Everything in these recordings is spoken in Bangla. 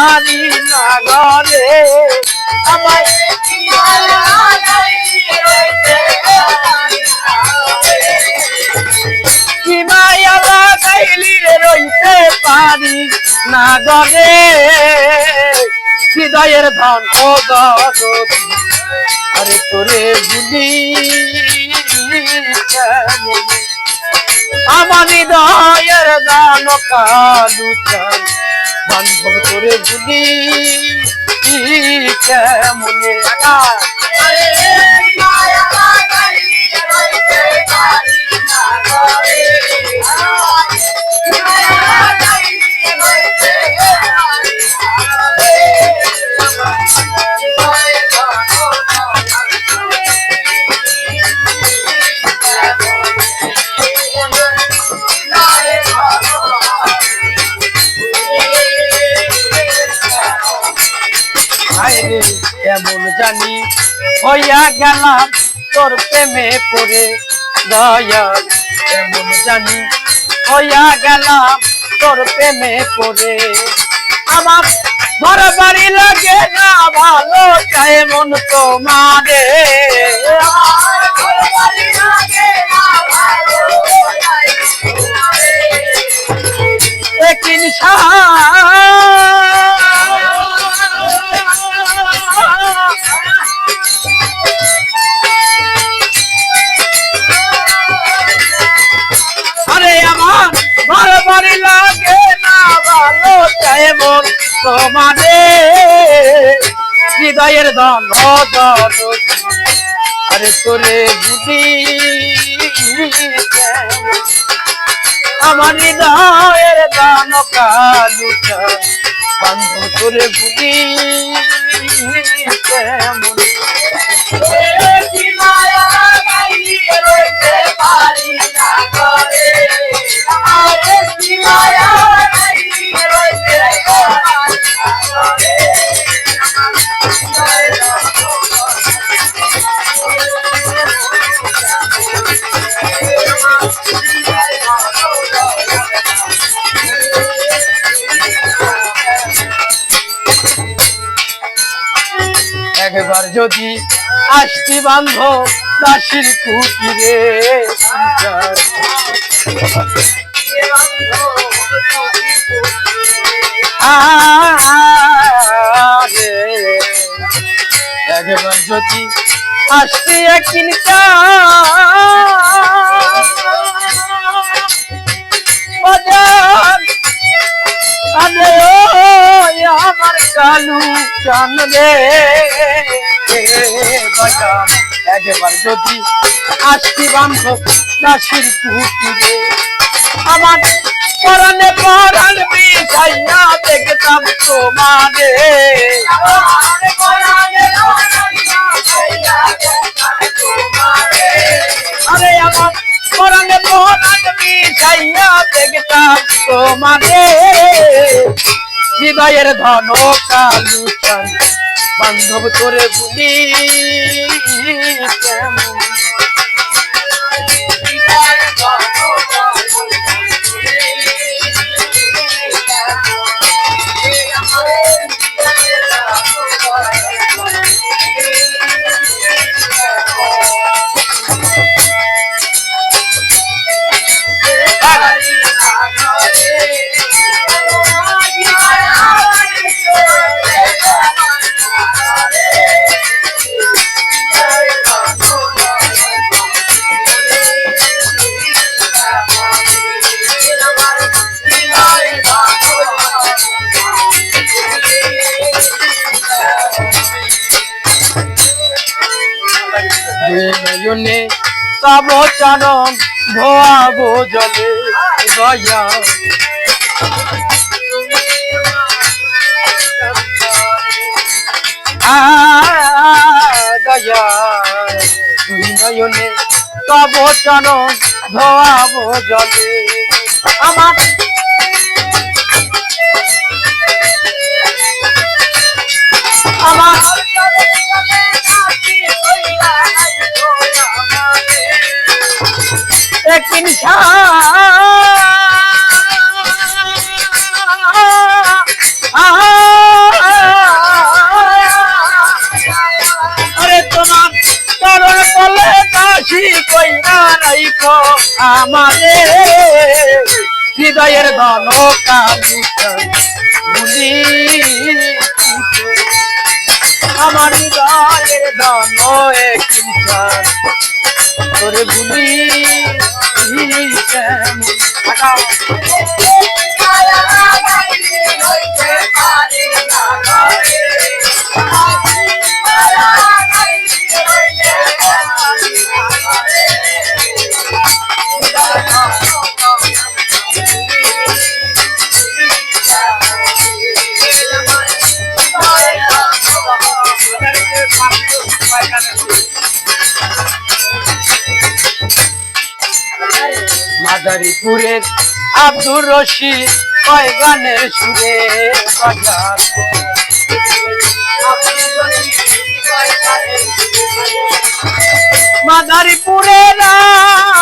পারি না ঘরে আমায় কি মায়া লাগাইলি পারি না ঘরে হৃদয়ের ধন ও দরদি, আরে তোরে ভুলি আমার হৃদয়ের দান কালু চাই বান্ধব তোরে ভুলি কেমনে হইয়া গেলাম তোর প্রেমে পড়ে। দয়া এমন জানি হইয়া গেলাম তোর প্রেমে পড়ে। আমার ঘর বাড়ি লাগে না, ভালো চাই মন তোমারে। একিন তোমারে। হৃদয়ের ধন আরে তোরে বুঝি আমার হৃদয়ের দান কালুটা বন্ধ তোরে বুঝি কেমন একবার যদি আসতি বান্ধব দাসির কুটিরে একবার যদি আসতে একদিন বাজার রে। বাজার একবার যদি আসতি বান্ধব দাসির কুটিরে আমার পরানে পরাণ বিষাইয়া দেখতাম তোমারে। আরে আমার পরানে পরাণ বিষাইয়া দেখতাম তোমারে। হৃদয়ের ধন কালুচন বান্ধব তোরে ভুলি নয়নে তব চরণ ধোয়াবো জলে দয়া। দয়া। দুই নয়নে তব চরণ ধোয়াবো জলে। আমার আরে তোমার চরণ বলে দাসী কইরা নাইক আমারে। হৃদয়ের ধন কালি আমার হৃদয়ের ধন এক তোরে ভুলি। কেমন মাদারীপুরের আব্দুর রশিদ কয় গানের সুরে বাজার মাদারীপুরের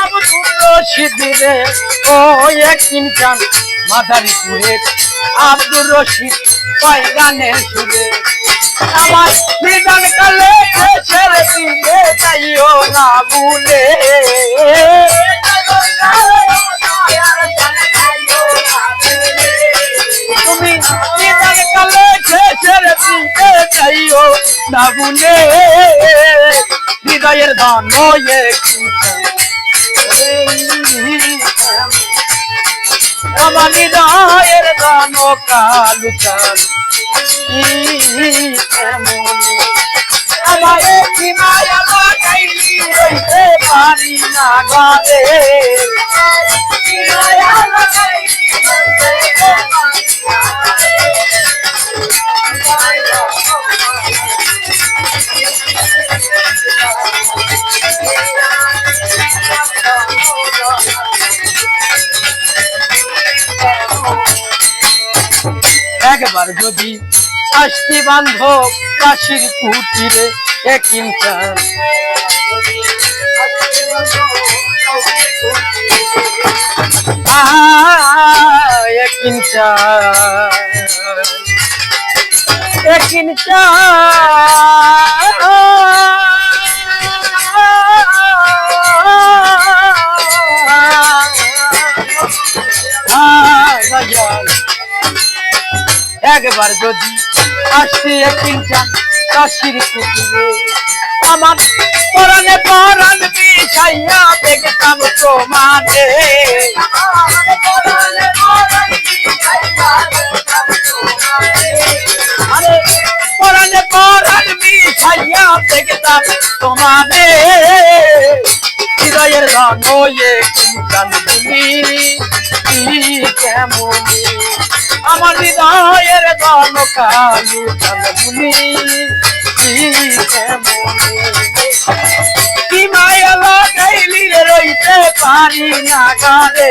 আব্দুর রশিদ রে, ও এক ইনসান মাদারীপুরের আব্দুর রশিদ কয় গানের সুরে। আমার নিদান কালে ছেড়ে দিলে যাইও না ভুলে। হৃদয়ের ধন আমার হৃদয়ের ধন কালু চাল আমারে কি মায়া লাগাইলি রইতে পারি না ঘরে একবার যদি আসতি বান্ধব কাশির কুটিরে এক ইনসান আহ, একবার যদি আসতে কিনটা কাশির কুটিরে। আমার পরানে পরান মিশাইয়া দেখতাম তোমারে। আরে, পরানে পরান হৃদয়ের রঙে কিনতাম তুমি কেমন আমার হৃদয়ের দল কালু কালগুলি কি মায়া লাগাইলি রে রইতে পারি না গারে?